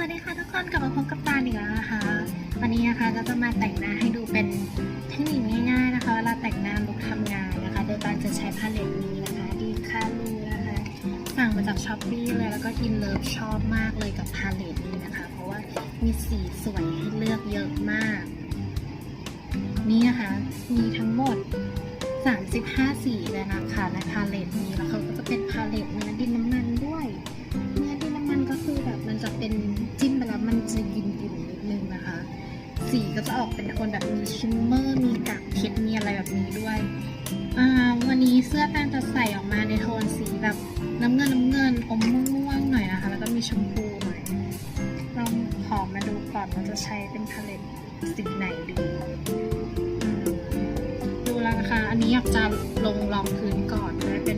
สวัสดีค่ะทุกคนกลับมาพบกับตาอีกแล้วนะคะ วันนี้นะคะก็จะมาแต่งหน้าให้ดูเป็นเทคนิคง่ายๆนะคะเวลาแต่งหน้าลุกทำงานนะคะ โดยตาจะใช้พาเลตนี้นะคะ ดีคาลูนะคะสั่งมาจากช้อปปี้เลยแล้วก็อินเลิฟชอบมากเลยกับพาเลตนี้นะคะ เพราะว่ามีสีสวยให้เลือกเยอะมาก นี่นะคะมีทั้งหมด 35 สีเลยนะคะในพาเลตนี้แล้วเขาก็จะเป็นพาเลตเนื้อดินน้ำมันด้วย ก็คือแบบมันจะเป็นจิ้มไปแล้วมันจะยินยินนิดนึงนะคะ สีก็จะออกเป็นโทนแบบมีชิมเมอร์ มีกากเพชรมีอะไรแบบนี้ด้วยวันนี้เสื้อแตนจะใส่ออกมาในโทนสีแบบน้ำเงินน้ำเงินอมม่วงๆหน่อยนะคะ แล้วก็มีชมพูหน่อยเราขอมาดูก่อนว่าจะใช้เป็นพาเลตสีไหนดีดูแล้วนะคะ อันนี้อยากจะลงรองพื้นก่อนเลยเป็น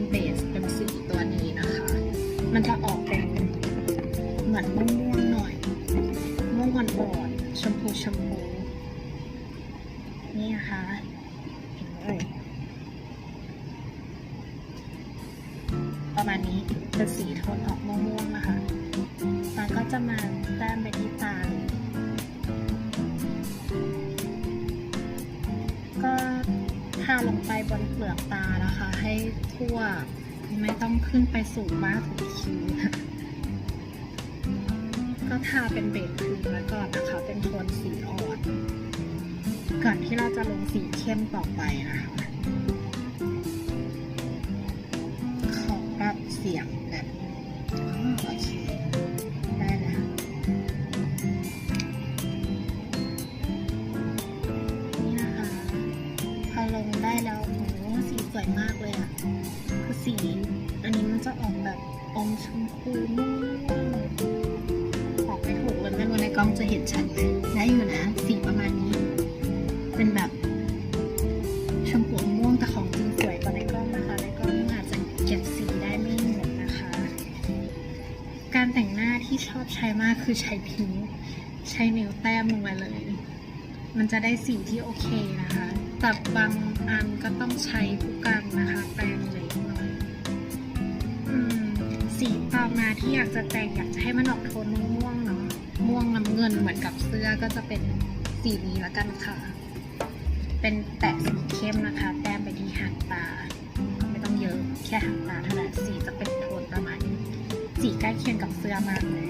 มาณนี้เป็นสีโทนออกม่วงๆนะคะตาก็จะมาแต้มไปที่ตา ก็ทาลงไปบนเปลือกตานะคะ ให้ทั่ว ไม่ต้องขึ้นไปสูงมากถึงคิ้วก็ทาเป็นเบสพื้นไว้ก่อนนะคะ เป็นโทนสีอ่อน ก่อนที่เราจะลงสีเข้มต่อไปนะคะ วยมากเลยอะคือสี อันนี้มันจะออกแบบอมชมพูม่วงออกไม่ถูกเลยไม่รู้ในกล้องจะเห็นชัดไหมได้อยู่นะ สีประมาณนี้ เป็นแบบชมพูม่วงแต่ของจริงสวยกว่าในกล้องนะคะในกล้องอาจจะเก็บสีได้ไม่หมดนะคะ การแต่งหน้าที่ชอบใช้มากคือใช้พิงใช้นิ้วแต้มลงไปเลย มันจะได้สีที่โอเคนะคะ แต่บางอันก็ต้องใช้ผู้กันนะคะแปรงเล็กน่อยสีต่อมาที่อยากจะแต่งอยากจะให้มันออกโทนม่วงเนาะม่วงน้ำเงินเหมือนกับเสื้อก็จะเป็นสีนี้ละกันค่ะ เป็นแตะสีเข้มนะคะ แต้มไปที่หางตา ไม่ต้องเยอะแค่หางตาเท่านั้นสีจะเป็นโทนประมาณนี้สีใกล้เคียงกับเสื้อมากเลย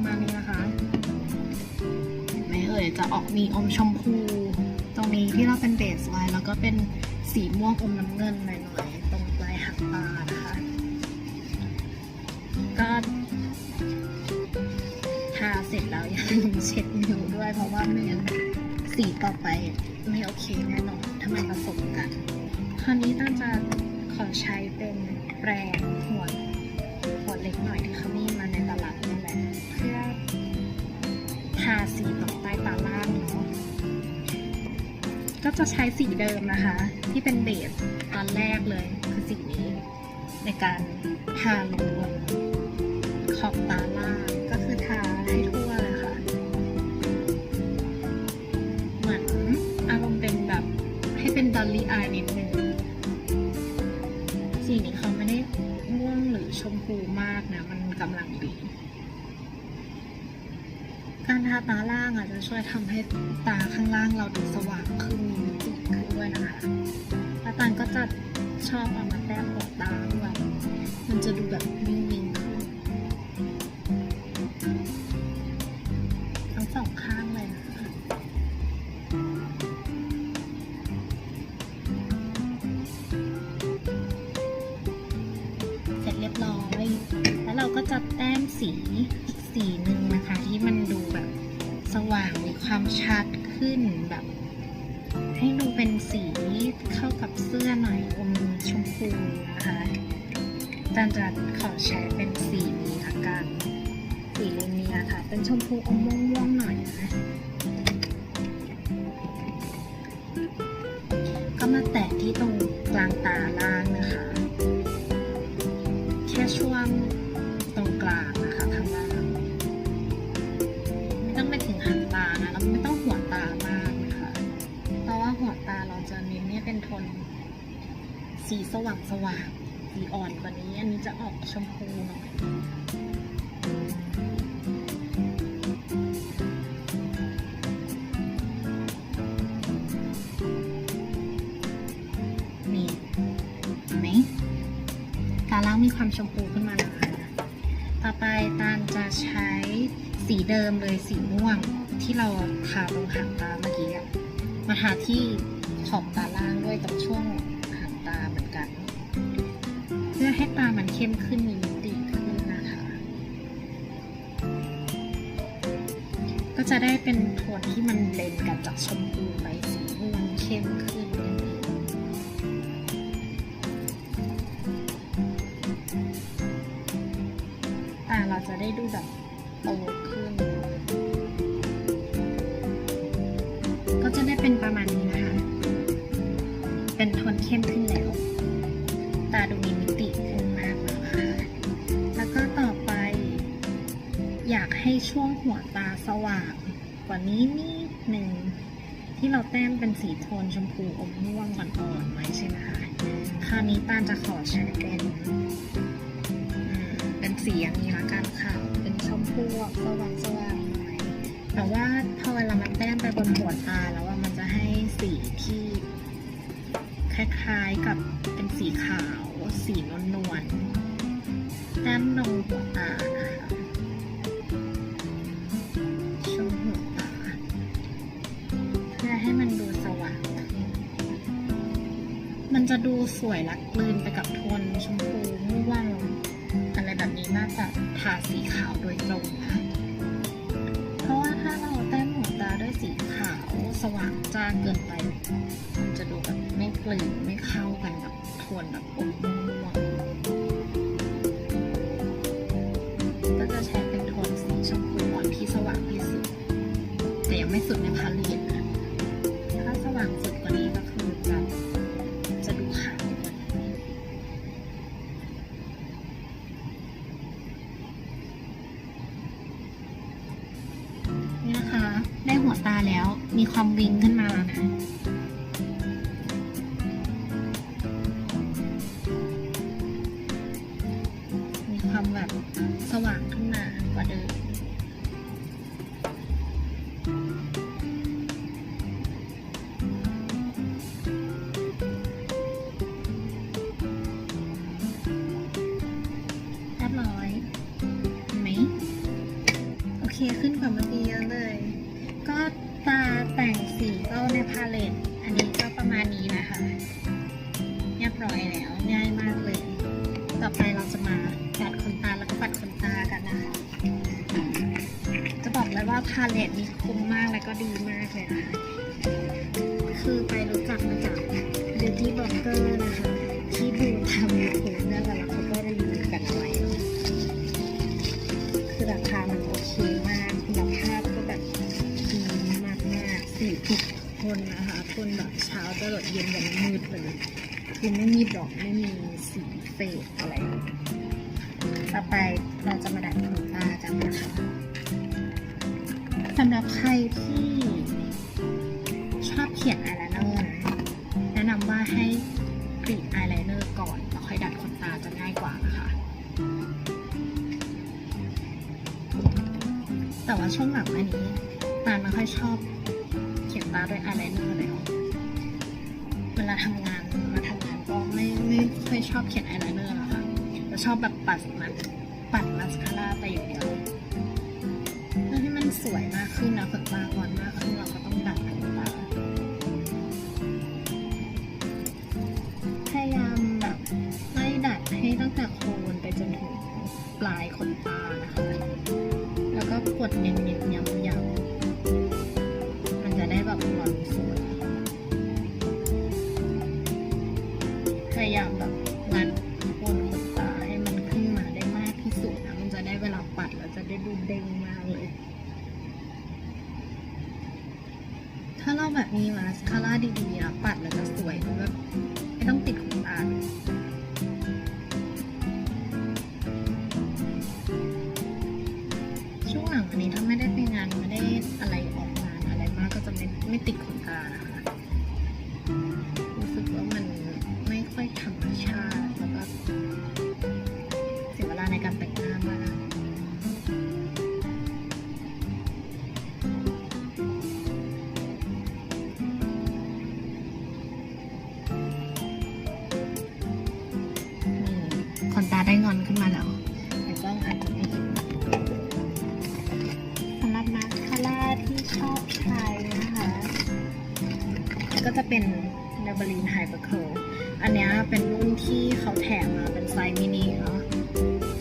ประมาณนี้นะคะเห็นไหมเอ่ยจะออกมีอมชมพู ตรงนี้ที่เราเป็นเบสไว้แล้วก็เป็นสีม่วงอมน้ำเงินหน่อยๆตรงปลายหางตานะคะก็ทาเสร็จแล้วอย่าลืมเช็ดนิ้วด้วยเพราะว่าไม่งั้นสีต่อไปไม่โอเคแน่นอนถ้ามันผสมกัน คราวนี้ต้าจะขอใช้เป็นแปรงหัวหัวเล็กหน่อยที่เขามี สีตรงใต้ตาล่างเนาะก็จะใช้สีเดิมนะคะ ที่เป็นเบสตอนแรกเลยคือสีนี้ ในการทาลงบนขอบตาล่างก็คือทาให้ทั่วเลยค่ะ เหมือนอารมณ์เป็นแบบให้เป็นดอลลี่อายนิดนึงสีนี้เขาไม่ได้ม่วงหรือชมพูมากนะ มันกำลังดี การทาตาล่างอาจจะช่วยทำให้ตาข้างล่างเราดูสว่างขึ้นมีมิติขึ้นด้วยนะคะแล้วตันก็จะชอบเอามาแต้มหัวตาด้วยมันจะดูแบบ ขึ้นแบบ ให้ดูเป็นสีเข้ากับเสื้อหน่อยอมชมพูนะคะจารย์จะขอใช้เป็นสีนี้ละกันสีเลนเนียค่ะเป็นชมพูอมม่วงๆหน่อยนะก็มาแตะที่ตรงกลางตาล่าง เน้นเนี่ยเป็นโทนสีสว่างสว่างๆสีอ่อนกว่านี้ อันนี้จะออกชมพูหน่อยนี่เห็นไหมตาล่างมีความชมพูขึ้นมาแล้วต่อไปตาลจะใช้สีเดิมเลยสีม่วงที่เราทาตรงหางตาเมื่อกี้มาทาที่ ขอบตาล่างด้วยตรงช่วงหางตาเหมือนกัน เพื่อให้ตามันเข้มขึ้นมีมิติขึ้นนะคะ ก็จะได้เป็นโทนที่มันเบลนกันจากชมพูไปสีม่วงเข้มขึ้นนั่นเองตาเราจะได้ดูแบบโตขึ้น เข้มขึ้นแล้ว ตาดูมีมิติขึ้นมากแล้วค่ะแล้วก็ต่อไป อยากให้ช่วงหัวตาสว่าง กว่านี้นิดหนึ่งที่เราแต้มเป็นสีโทนชมพูอมม่วงอ่อนๆไว้ใช่ไหมคะคราวนี้ตาจะขอใช้เป็นอืมเป็นสีอย่างนี้ละกันค่ะ เป็นชมพูสว่างสว่างหน่อยแต่ว่าพอเวลามันแต้มไปบนหัวตาแล้วว่ามันจะให้สีที่ คล้ายๆกับเป็นสีขาว สีนวลๆแต้มลงหัวตานะคะช่วงหัวตา เพื่อให้มันดูสว่าง มันจะดูสวยลักกลืนไปกับโทนชมพูม่วงอะไรแบบนี้น่าจะทาสีขาวโดยตรงค่ะเพราะว่าถ้าเราแต้มหัวตาด้วยสีขาวสว่างจ้าเกินไป กลืนไม่เข้ากันกับโทนแบบอมม่วงก็จะใช้เป็นโทนสีชมพูอ่อนที่สว่างที่สุด แต่ยังไม่สุดในพัน คือไม่มีดอกไม่มีสีเฟดอะไร ต่อไปเราจะมาดัดขนตากันนะคะสำหรับใครที่ชอบเขียนอายไลเนอร์แนะนำว่าให้กรีดอายไลเนอร์ก่อนแล้วค่อยดัดขนตาจะง่ายกว่านะคะ แต่ว่าช่วงหลังอันนี้ตาไม่ค่อยชอบเขียนตาด้วยอายไลเนอร์แล้วเวลาทำงานมาทำงานก็ ไม่ไม่ค่อยชอบเขียนอายไลเนอร์แล้วค่ะจะชอบแบบปัดมันปัดมาสคาร่าไปอย่างเดียวเพื่อให้มันสวยมากขึ้นนะขนตาอ่อนมากขึ้นเราก็ต้องดัดขนตาพยายามแบบไล่ดัดให้ตั้งแต่โคนไปจนถึงปลายขนตานะคะ แล้วก็กดเน้น พย ได้งอนขึ้นมาแล้วแต่กล้องอาจจะไม่เห็นสำหรับมาสคาร่าที่ชอบใช้นะคะก็จะเป็น n a b e l i n Hypercurl อันนี้เป็นรุ่นที่เขาแถมมาเป็นไซส์มินิเนาะ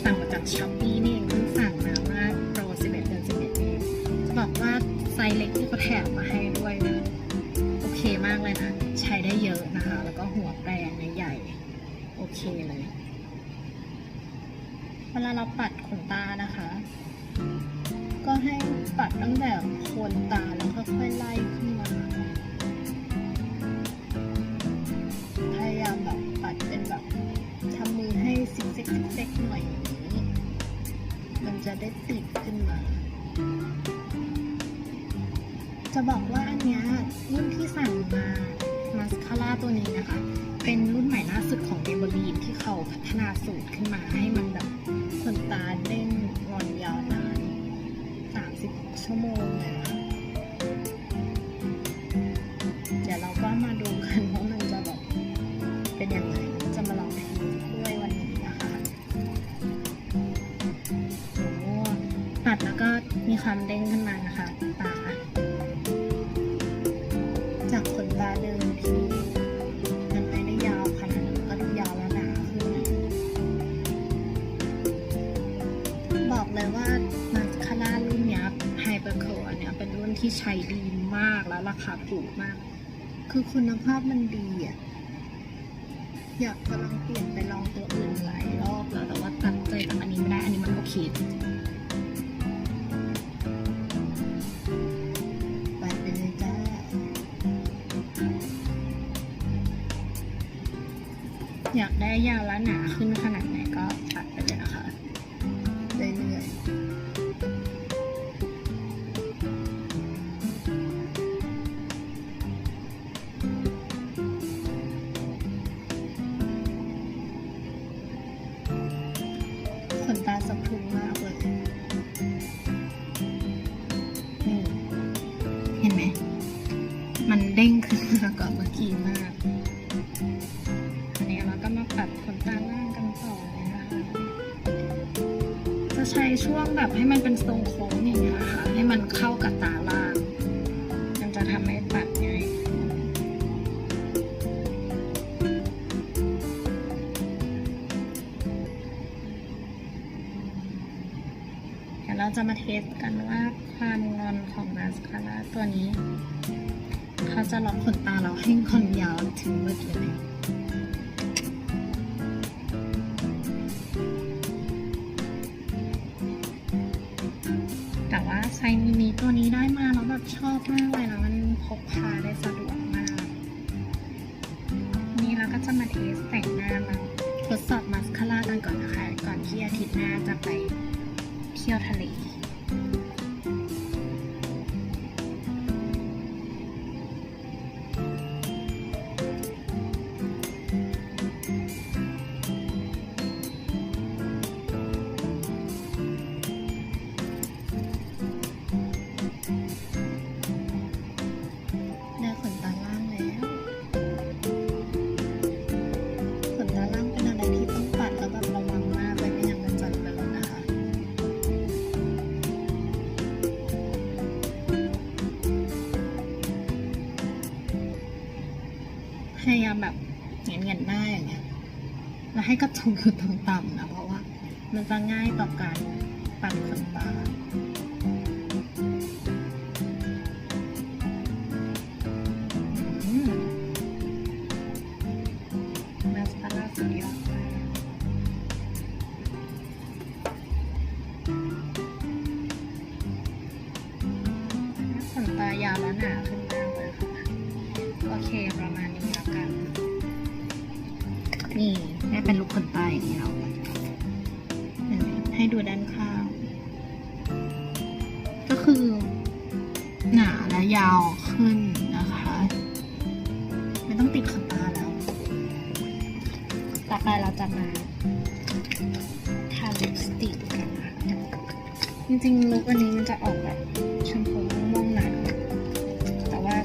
สั่งมาจากช้อปปี้นี่เองเพิ่งสั่งมาเมื่อโปร11เดือน11เองจะบอกว่าไซส์เล็กที่เขาแถมมาให้ด้วยนะโอเคมากเลยนะ ใช้ได้เยอะนะคะ แล้วก็หัวแปรงใหญ่ โอเคเลย เวลาเราปัดขนตานะคะ ก็ให้ปัดตั้งแต่โคนตาแล้วค่อยๆไล่ขึ้นมาพยายามแบบปัดเป็นแบบทำมือให้ซิกเซ็กซิกเซ็กหน่อยนี้ มันจะได้ติดขึ้นมา จะบอกว่าอันเนี้ยรุ่นที่สั่งมามาสคาร่าตัวนี้นะคะ เป็นรุ่นใหม่ล่าสุดของเดบลีนที่เขาพัฒนาสูตรขึ้นมาให้มันแบบ คนตาเด้งงอนยาวนาน 30 ชั่วโมงเลยนะคะเดี๋ยวเราก็มาดูกันว่ามันจะแบบเป็นยังไงจะมาลองทีด้วยวันนี้นะคะโอ้ปัดแล้วก็มีความเด้งขึ้นมานะ มาสคาร่ารุ่นนี้ไฮเปอร์เคิลอันเนี้ยเป็นรุ่นที่ใช้ดีมากแล้วราคาถูกมาก คือคุณภาพมันดีอะ อยากจะลองเปลี่ยนไปลองตัวอื่นหลายรอบแล้วแต่ว่าตัดใจจากอันนี้ไม่ได้ อันนี้มันโอเคอยากได้ยาวและหนาขึ้นขนาดไหน เดี๋ยวเราจะมาเทสกันว่าความงอนของมาสคาร่าตัวนี้ เขาจะล็อกขนตาเราให้งอนยาวถึงมืดเลยไหมแต่ว่าไซมินิตัวนี้ได้มาแล้วแบบชอบมากเลยนะมันพกพาได้สะดวกมาก นี่เราก็จะมาเทสแต่ เนียนหน้าอย่างเงี้ยแล้วให้กระจงอยู่ต่ำๆนะเพราะว่า มันจะง่ายต่อการปัดขนตา ก็คือหนาและยาวขึ้นนะคะ ไม่ต้องติดขนตาแล้ว ต่อไปเราจะมาทาลิปสติกกันนะคะจริงๆลุควันนี้มันจะออกแบบชมพูม่วงหนาแต่ว่า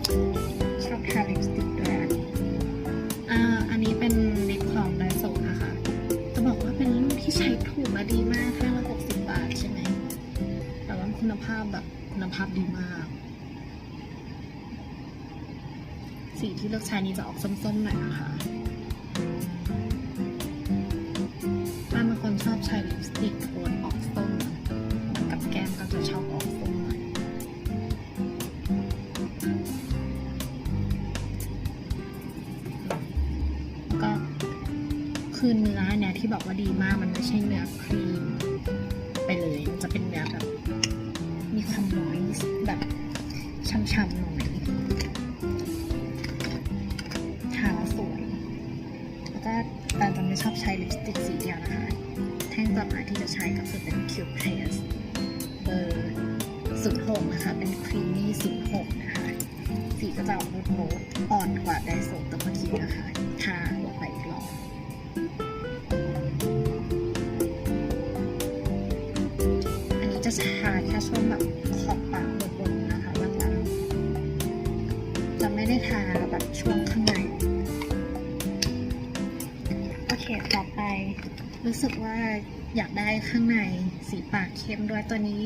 ชอบทาลิปสติก คุณภาพแบบคุณภาพดีมาก สีที่เลือกใช้นี้จะออกส้มๆหน่อยนะคะป้าเป็นคนชอบใช้ลิปสติกโทนออกส้ม กับแก้มก็จะชอบออกส้มหน่อยก็คือเนื้อเนี่ยที่บอกว่าดีมากมันไม่ใช่เนื้อค ที่จะใช้ก็คือเป็น Cube Press เบอร์ศูนย์หกนะคะ เป็นครีมมี่ศูนย์หกนะคะ สีก็จะออกมูดมูดอ่อนกว่าไดโซตัวเมื่อกี้นะคะทาลงไปอีกรอบอันนี้จะทาแค่ช่วงแบบขอบปากบนๆนะคะล่างๆจะไม่ได้ทาแบบช่วงข้างในโอเคต่อไปรู้สึกว่า อยากได้ข้างในสีปากเข้มด้วยตัวนี้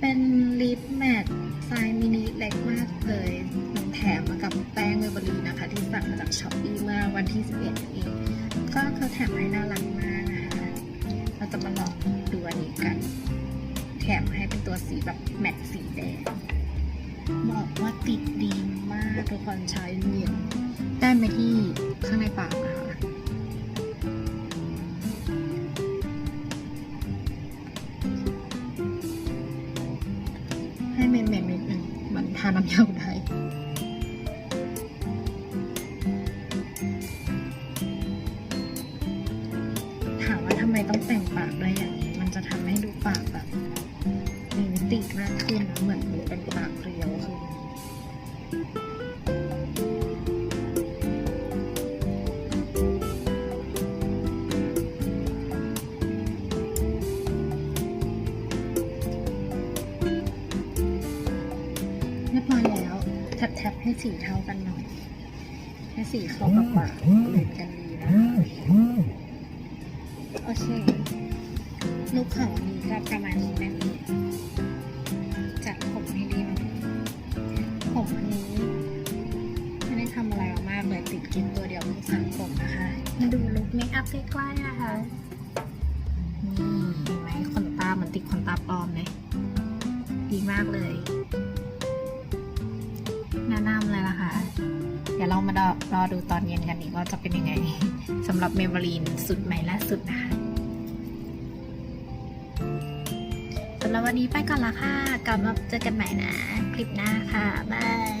เป็นลิปแมทไซส์มินิเล็กมากเลยมันแถมมากับแป้งเมเบอรีนะคะ ที่สั่งมาจากช้อปปี้เมื่อวันที่ 11เองก็เขาแถมให้น่ารักมากนะคะเราจะมาลองดูอันนี้กัน แถมให้เป็นตัวสีแบบแมตต์สีแดงบอกว่าติดดีมากทุกคนใช้เย็นแต้มไปที่ข้างในปากนะคะ มันทาน้ำยาได้ถามว่าทำไมต้องแต่งปากด้วยอย่างนี้ มันจะทำให้ดูปากแบบมีมิติมากขึ้นนะเหมือนเป็นปากเรียวขึ้น สี่ข้ากับปา ดูตอนเย็นกันอีกว่าจะเป็นยังไงสำหรับเมมโมรีนสุดใหม่ล่าสุดนะคะสำหรับวันนี้ไปก่อนละค่ะ กลับมาเจอกันใหม่นะ คลิปหน้าค่ะ บาย